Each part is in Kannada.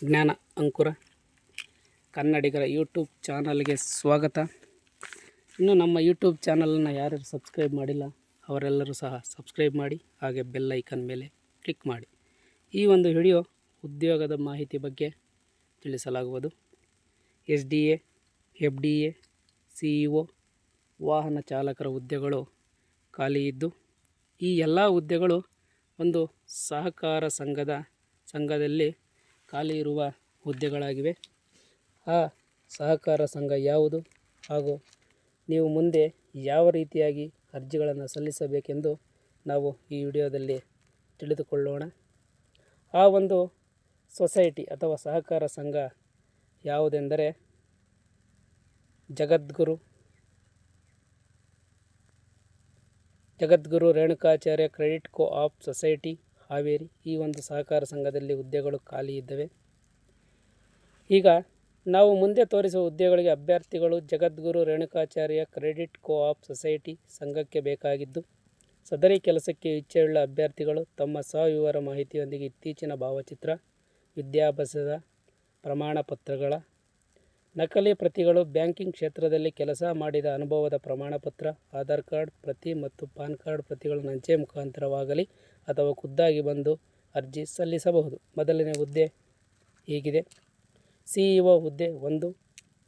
ಜ್ಞಾನ ಅಂಕುರ ಕನ್ನಡಿಗರ ಯೂಟ್ಯೂಬ್ ಚಾನಲ್ಗೆ ಸ್ವಾಗತ. ಇನ್ನು ನಮ್ಮ ಯೂಟ್ಯೂಬ್ ಚಾನಲನ್ನು ಯಾರ್ಯಾರು ಸಬ್ಸ್ಕ್ರೈಬ್ ಮಾಡಿಲ್ಲ, ಅವರೆಲ್ಲರೂ ಸಹ ಸಬ್ಸ್ಕ್ರೈಬ್ ಮಾಡಿ, ಹಾಗೆ ಬೆಲ್ ಐಕನ್ ಮೇಲೆ ಕ್ಲಿಕ್ ಮಾಡಿ. ಈ ಒಂದು ವಿಡಿಯೋ ಉದ್ಯೋಗದ ಮಾಹಿತಿ ಬಗ್ಗೆ ತಿಳಿಸಲಾಗುವುದು. S D A, F D A, C E O, ವಾಹನ ಚಾಲಕರ ಹುದ್ದೆಗಳು ಖಾಲಿ ಇದ್ದು, ಈ ಎಲ್ಲ ಹುದ್ದೆಗಳು ಒಂದು ಸಹಕಾರ ಸಂಘದ ಸಂಘದಲ್ಲಿ ಖಾಲಿ ಇರುವ ಹುದ್ದೆಗಳಾಗಿವೆ. ಆ ಸಹಕಾರ ಸಂಘ ಯಾವುದು ಹಾಗೂ ನೀವು ಮುಂದೆ ಯಾವ ರೀತಿಯಾಗಿ ಅರ್ಜಿಗಳನ್ನು ಸಲ್ಲಿಸಬೇಕೆಂದು ನಾವು ಈ ವಿಡಿಯೋದಲ್ಲಿ ತಿಳಿದುಕೊಳ್ಳೋಣ. ಆ ಒಂದು ಸೊಸೈಟಿ ಅಥವಾ ಸಹಕಾರ ಸಂಘ ಯಾವುದೆಂದರೆ Jagadguru Jagadguru Renukacharya credit co-op society Haveri ಈ ಒಂದು ಸಹಕಾರ ಸಂಘದಲ್ಲಿ ಹುದ್ದೆಗಳು ಖಾಲಿ ಇದ್ದವೆ. ಈಗ ನಾವು ಮುಂದೆ ತೋರಿಸುವ ಹುದ್ದೆಗಳಿಗೆ ಅಭ್ಯರ್ಥಿಗಳು Jagadguru Renukacharya credit co-op society ಸಂಘಕ್ಕೆ ಬೇಕಾಗಿದ್ದು, ಸದರಿ ಕೆಲಸಕ್ಕೆ ಇಚ್ಛೆಯುಳ್ಳ ಅಭ್ಯರ್ಥಿಗಳು ತಮ್ಮ ಸವಿವರ ಮಾಹಿತಿಯೊಂದಿಗೆ ಇತ್ತೀಚಿನ ಭಾವಚಿತ್ರ, ವಿದ್ಯಾಭ್ಯಾಸದ ಪ್ರಮಾಣ ಪತ್ರಗಳ ನಕಲಿ ಪ್ರತಿಗಳು ಬ್ಯಾಂಕಿಂಗ್ ಕ್ಷೇತ್ರದಲ್ಲಿ ಕೆಲಸ ಮಾಡಿದ ಅನುಭವದ ಪ್ರಮಾಣಪತ್ರ, ಆಧಾರ್ ಕಾರ್ಡ್, ಪ್ರತಿ ಮತ್ತು ಪಾನ್ ಕಾರ್ಡ್ ಪ್ರತಿಗಳನ್ನು ಅಂಚೆ ಮುಖಾಂತರವಾಗಲಿ ಅಥವಾ ಖುದ್ದಾಗಿ ಬಂದು ಅರ್ಜಿ ಸಲ್ಲಿಸಬಹುದು. ಮೊದಲನೇ ಹುದ್ದೆ ಹೀಗಿದೆ. ಸಿ ಇ ಒ ಹುದ್ದೆ ಒಂದು,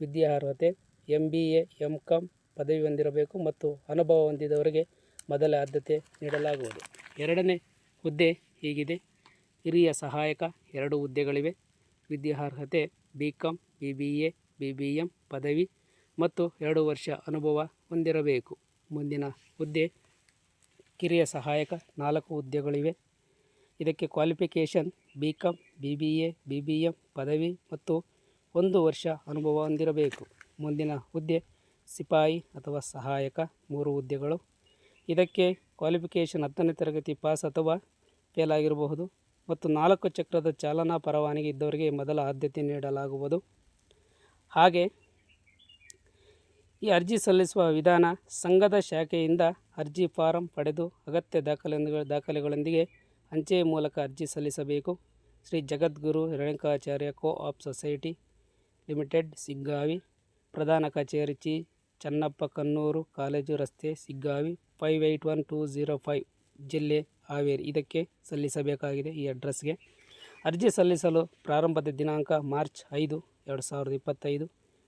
ವಿದ್ಯಾರ್ಹತೆ M B A M com ಪದವಿ ಹೊಂದಿರಬೇಕು ಮತ್ತು ಅನುಭವ ಹೊಂದಿದವರಿಗೆ ಮೊದಲ ಆದ್ಯತೆ ನೀಡಲಾಗುವುದು. ಎರಡನೇ ಹುದ್ದೆ ಹೀಗಿದೆ. ಹಿರಿಯ ಸಹಾಯಕ ಎರಡು ಹುದ್ದೆಗಳಿವೆ. ವಿದ್ಯಾರ್ಹತೆ B com B B A B B M ಪದವಿ ಮತ್ತು ಎರಡು ವರ್ಷ ಅನುಭವ ಹೊಂದಿರಬೇಕು. ಮುಂದಿನ ಹುದ್ದೆ ಕಿರಿಯ ಸಹಾಯಕ ನಾಲ್ಕು ಹುದ್ದೆಗಳಿವೆ. ಇದಕ್ಕೆ qualification B com B B A B B M ಪದವಿ ಮತ್ತು ಒಂದು ವರ್ಷ ಅನುಭವ ಹೊಂದಿರಬೇಕು. ಮುಂದಿನ ಹುದ್ದೆ ಸಿಪಾಯಿ ಅಥವಾ ಸಹಾಯಕ ಮೂರು ಹುದ್ದೆಗಳು. ಇದಕ್ಕೆ ಕ್ವಾಲಿಫಿಕೇಷನ್ ಹತ್ತನೇ ತರಗತಿ ಪಾಸ್ ಅಥವಾ ಫೇಲ್ ಆಗಿರಬಹುದು ಮತ್ತು ನಾಲ್ಕು ಚಕ್ರದ ಚಾಲನಾ ಪರವಾನಗಿ ಇದ್ದವರಿಗೆ ಮೊದಲ ಆದ್ಯತೆ ನೀಡಲಾಗುವುದು. ಹಾಗೆ ಈ ಅರ್ಜಿ ಸಲ್ಲಿಸುವ ವಿಧಾನ ಸಂಘದ ಶಾಖೆಯಿಂದ ಅರ್ಜಿ ಫಾರಂ ಪಡೆದು ಅಗತ್ಯ ದಾಖಲೆ ದಾಖಲೆಗಳೊಂದಿಗೆ ಅಂಚೆ ಮೂಲಕ ಅರ್ಜಿ ಸಲ್ಲಿಸಬೇಕು. Shri Jagadguru Renukacharya co-op society limited, Siggavi. ಪ್ರಧಾನ ಕಚೇರಿ ಚಿ, ಚನ್ನಪ್ಪ ಕನ್ನೂರು ಕಾಲೇಜು ರಸ್ತೆ, Siggavi. Five eight one two zero five ಜಿಲ್ಲೆ ಹಾವೇರಿ. ಇದಕ್ಕೆ ಸಲ್ಲಿಸಬೇಕಾಗಿದೆ ಈ ಅಡ್ರೆಸ್ಗೆ. ಅರ್ಜಿ ಸಲ್ಲಿಸಲು ಪ್ರಾರಂಭದ ದಿನಾಂಕ ಮಾರ್ಚ್ ಐದು, ಎರಡು ಸಾವಿರದ ಇಪ್ಪತ್ತೈದು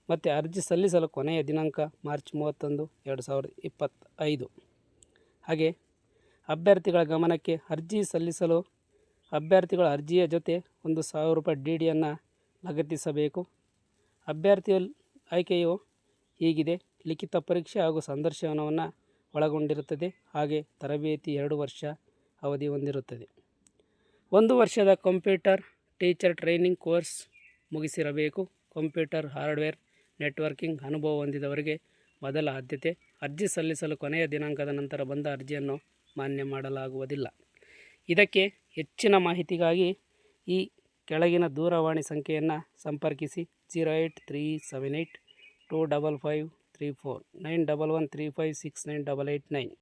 ಮತ್ತು ಅರ್ಜಿ ಸಲ್ಲಿಸಲು ಕೊನೆಯ ದಿನಾಂಕ ಮಾರ್ಚ್ ಮೂವತ್ತೊಂದು, ಎರಡು ಸಾವಿರದ ಇಪ್ಪತ್ತೈದು. ಹಾಗೆ ಅಭ್ಯರ್ಥಿಗಳ ಗಮನಕ್ಕೆ ಅರ್ಜಿ ಸಲ್ಲಿಸಲು ಅಭ್ಯರ್ಥಿಗಳ ಅರ್ಜಿಯ ಜೊತೆ ಒಂದು ಸಾವಿರ ರೂಪಾಯಿ ಡಿ ಡಿಯನ್ನು ಲಗತ್ತಿಸಬೇಕು. ಅಭ್ಯರ್ಥಿಯ ಆಯ್ಕೆಯು ಹೀಗಿದೆ. ಲಿಖಿತ ಪರೀಕ್ಷೆ ಹಾಗೂ ಸಂದರ್ಶನವನ್ನು ಒಳಗೊಂಡಿರುತ್ತದೆ. ಹಾಗೆ ತರಬೇತಿ ಎರಡು ವರ್ಷ ಅವಧಿ ಹೊಂದಿರುತ್ತದೆ. ಒಂದು ವರ್ಷದ ಕಂಪ್ಯೂಟರ್ ಟೀಚರ್ ಟ್ರೈನಿಂಗ್ ಕೋರ್ಸ್ ಮುಗಿಸಿರಬೇಕು. ಕಂಪ್ಯೂಟರ್ ಹಾರ್ಡ್ವೇರ್ ನೆಟ್ವರ್ಕಿಂಗ್ ಅನುಭವ ಹೊಂದಿದವರಿಗೆ ಮೊದಲ ಆದ್ಯತೆ, ಅರ್ಜಿ ಸಲ್ಲಿಸಲು ಕೊನೆಯ ದಿನಾಂಕದ ನಂತರ ಬಂದ ಅರ್ಜಿಯನ್ನು ಮಾನ್ಯ ಮಾಡಲಾಗುವುದಿಲ್ಲ. ಇದಕ್ಕೆ ಹೆಚ್ಚಿನ ಮಾಹಿತಿಗಾಗಿ ಈ ಕೆಳಗಿನ ದೂರವಾಣಿ ಸಂಖ್ಯೆಯನ್ನು ಸಂಪರ್ಕಿಸಿ zero eight three seven eight two double five three four nine double one three five six nine double eight nine.